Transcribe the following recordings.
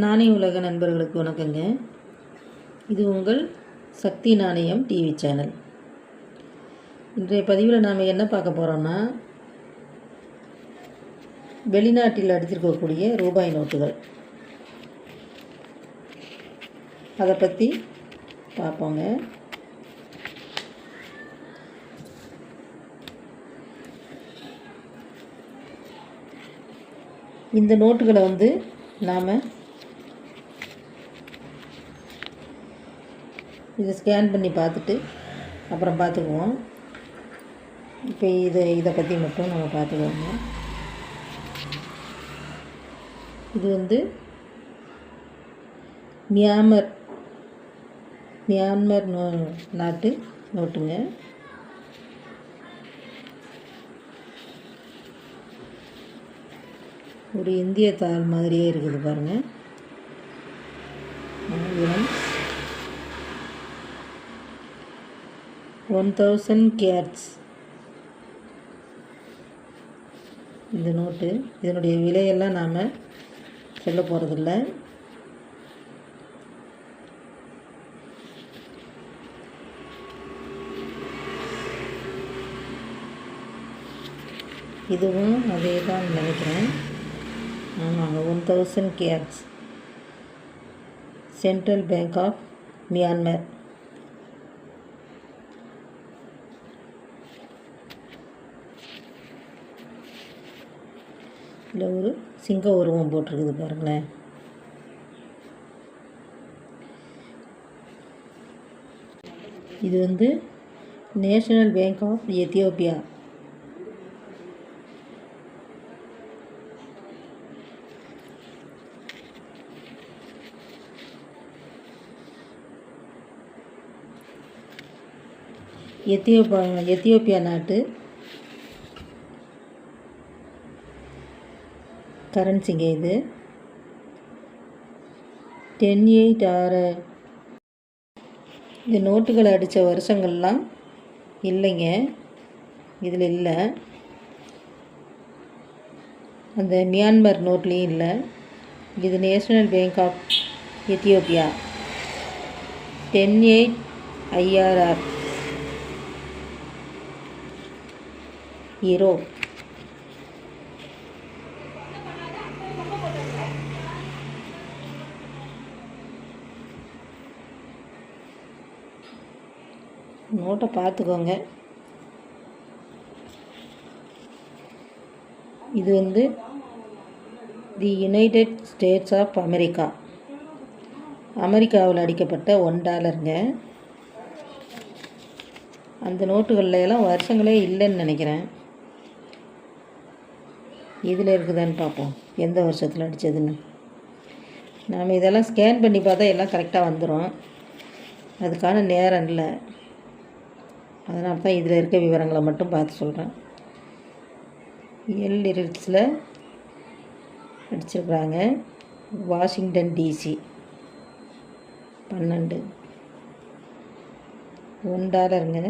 நாணய உலக நண்பர்களுக்கு வணக்கங்க. இது உங்கள் சக்தி நாணயம் டிவி சேனல். இன்றைய பதிவில் நாம் என்ன பார்க்க போகிறோம்னா வெளிநாட்டில் அடித்திருக்கக்கூடிய ரூபாய் நோட்டுகள். அதை பற்றி பார்ப்போங்க. இந்த நோட்டுகளை வந்து நாம் இதை ஸ்கேன் பண்ணி பார்த்துட்டு அப்புறம் பார்த்துக்குவோம். இப்போ இதை இதை பற்றி மட்டும் நம்ம பார்த்துக்குவோங்க இது வந்து மியான்மர் மியான்மர் நோ நாட்டு நோட்டுங்க. ஒரு இந்திய தாள் மாதிரியே இருக்குது பாருங்கள் ஒன் தௌசண்ட் கேட்ஸ் இந்த நோட்டு இதனுடைய விலையெல்லாம் நாம் சொல்ல போகிறதில்ல இதுவும் அதே தான் நினைக்கிறேன். ஆமாங்க one thousand kyats Central Bank of Myanmar. இதில் ஒரு சிங்க உருவம் போட்டிருக்குது பாருங்களேன். இது வந்து National Bank of Ethiopia. Ethiopia Ethiopia நாட்டு கரன்சிங்க இது. டென் எயிட் ஆறு. இந்த நோட்டுகளை அடித்த வருஷங்கள்லாம் இல்லைங்க. இதில் இல்லை. அந்த மியான்மர் நோட்லேயும் இல்லை. இது National Bank of Ethiopia. Ten eight IRR ஈரோ. நோட்டை பார்த்துக்கோங்க. இது வந்து the United States of America. அமெரிக்காவில் அடிக்கப்பட்ட ஒன் டாலருங்க. அந்த நோட்டுகளில் எல்லாம் வருஷங்களே இல்லைன்னு நினைக்கிறேன். இதில் இருக்குதான்னு பார்ப்போம். எந்த வருஷத்தில் அடித்ததுன்னு நாம் இதெல்லாம் ஸ்கேன் பண்ணி பார்த்தா எல்லாம் கரெக்டாக வந்துடும் அதுக்கான நேரம் இல்லை. அதனால தான் இதில் இருக்க விவரங்களை மட்டும் பார்த்து சொல்கிறேன். எல் லிரிக்ஸில் அடிச்சிருக்கிறாங்க. வாஷிங்டன் டிசி பன்னெண்டு. ஒன் டாலருங்க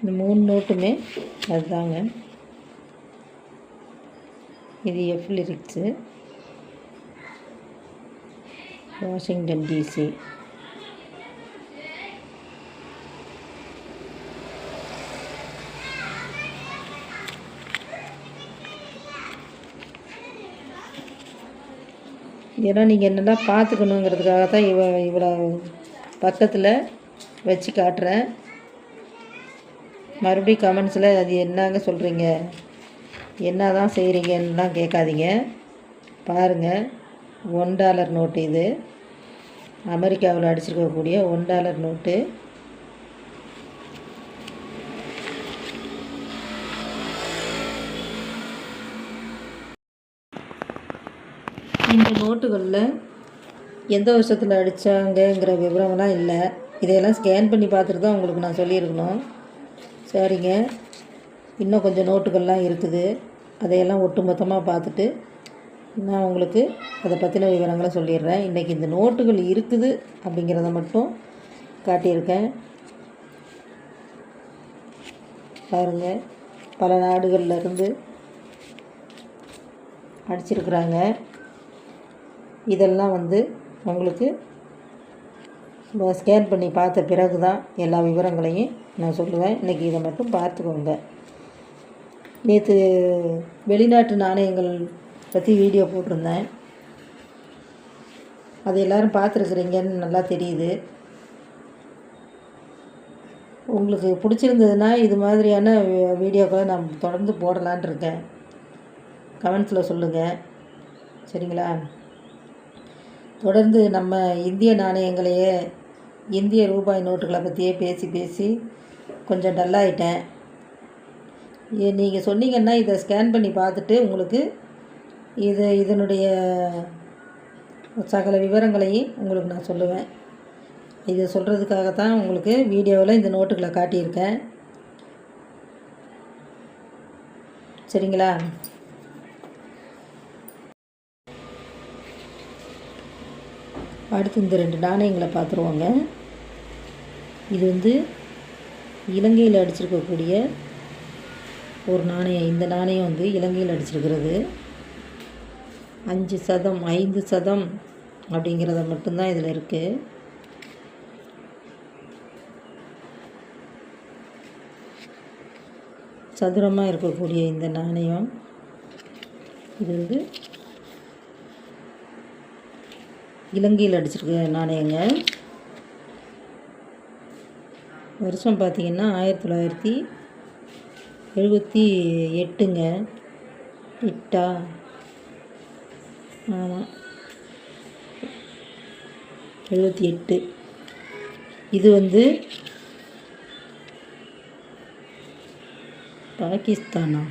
இந்த மூணு நோட்டுமே அதுதாங்க. இது எஃப் லிரிக்ஸு வாஷிங்டன் டிசி ஏன்னா நீங்கள் என்னென்னா பார்த்துக்கணுங்கிறதுக்காக தான் இவ இவ்வளோ பக்கத்தில் வச்சு காட்டுறேன். மறுபடியும் கமெண்ட்ஸில் அது என்னங்க சொல்கிறீங்க என்ன தான் செய்கிறீங்கன்னுலாம் கேட்காதீங்க. பாருங்கள் ஒன் டாலர் நோட்டு இது. அமெரிக்காவில் அடிச்சிருக்கக்கூடிய ஒன் டாலர் நோட்டு இந்த நோட்டுகளில் எந்த வருஷத்தில் அடித்தாங்கங்கிற விவரம்லாம் இல்லை. இதையெல்லாம் ஸ்கேன் பண்ணி பார்த்துட்டு தான் உங்களுக்கு நான் சொல்லியிருக்கணும். சரிங்க. இன்னும் கொஞ்சம் நோட்டுகள்லாம் இருக்குது. அதையெல்லாம் ஒட்டுமொத்தமாக பார்த்துட்டு நான் உங்களுக்கு அதை பற்றின விவரங்களை சொல்லிடுறேன். இன்றைக்கி இந்த நோட்டுகள் இருக்குது அப்படிங்கிறத மட்டும் காட்டியிருக்கேன். பாருங்கள் பல நாடுகளில் இருந்து அடிச்சிருக்கிறாங்க. இதெல்லாம் வந்து உங்களுக்கு ஸ்கேன் பண்ணி பார்த்த பிறகு தான் எல்லா விவரங்களையும் நான் சொல்லுவேன். இன்றைக்கி இதை மட்டும் பார்த்துக்கோங்க. நேற்று வெளிநாட்டு நாணயங்கள் பற்றி வீடியோ போட்டிருந்தேன். அது எல்லோரும் பார்த்துருக்குறீங்கன்னு நல்லா தெரியுது. உங்களுக்கு பிடிச்சிருந்ததுன்னா இது மாதிரியான வீடியோக்களை நான் தொடர்ந்து போடலான் இருக்கேன். கமெண்ட்ஸில் சொல்லுங்கள் சரிங்களா? தொடர்ந்து நம்ம இந்திய நாணயங்களையே இந்திய ரூபாய் நோட்டுகளை பற்றியே பேசி பேசி கொஞ்சம் டல்லாயிட்டேன். நீங்கள் சொன்னீங்கன்னா இதை ஸ்கேன் பண்ணி பார்த்துட்டு உங்களுக்கு இது இதனுடைய சகல விவரங்களையும் உங்களுக்கு நான் சொல்லுவேன். இதை சொல்கிறதுக்காக தான் உங்களுக்கு வீடியோவில் இந்த நோட்டுகளை காட்டியிருக்கேன். சரிங்களா? அடுத்து இந்த ரெண்டு நாணயங்களை பார்த்துருவோங்க. இது வந்து இலங்கையில் அடிச்சிருக்கக்கூடிய ஒரு நாணயம். இந்த நாணயம் வந்து இலங்கையில் அடிச்சிருக்கிறது. அஞ்சு சதம் ஐந்து சதம் அப்படிங்கிறத மட்டும்தான் இதில் இருக்குது சதுரமாக இருக்கக்கூடிய இந்த நாணயம். இது வந்து இலங்கையில் அடிச்சிருக்க நாணயங்கள் வருஷம் பார்த்திங்கன்னா ஆயிரத்தி தொள்ளாயிரத்தி எழுபத்தி எட்டுங்க. எட்டா? ஆமாம் எழுபத்தி எட்டு. இது வந்து பாகிஸ்தானா?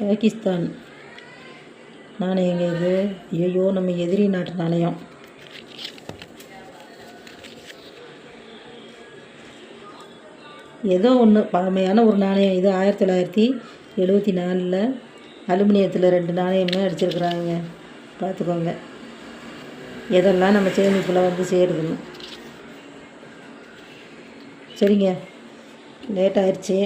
பாகிஸ்தான். நாணயங்க இது. ஐயோ நம்ம எதிரி நாட்டு நாணயம். ஏதோ ஒன்று பழமையான ஒரு நாணயம். இது ஆயிரத்தி தொள்ளாயிரத்தி எழுபத்தி நாலில் அலுமினியத்தில் ரெண்டு நாணயமே அடிச்சிருக்கிறாங்க. பார்த்துக்கோங்க எதெல்லாம் நம்ம சேமிப்பில் வந்து சேருதுன்னு. சரிங்க. லேட் ஆயிடுச்சு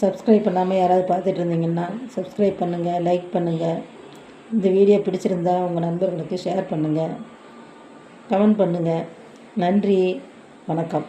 சப்ஸ்கிரைப் பண்ணாமல் யாராவது பார்த்துட்டு இருந்தீங்கன்னா சப்ஸ்கிரைப் பண்ணுங்கள் லைக் பண்ணுங்கள் இந்த வீடியோ பிடிச்சிருந்தா உங்கள் நண்பர்களுக்கு ஷேர் பண்ணுங்கள் கமெண்ட் பண்ணுங்கள் நன்றி. வணக்கம்.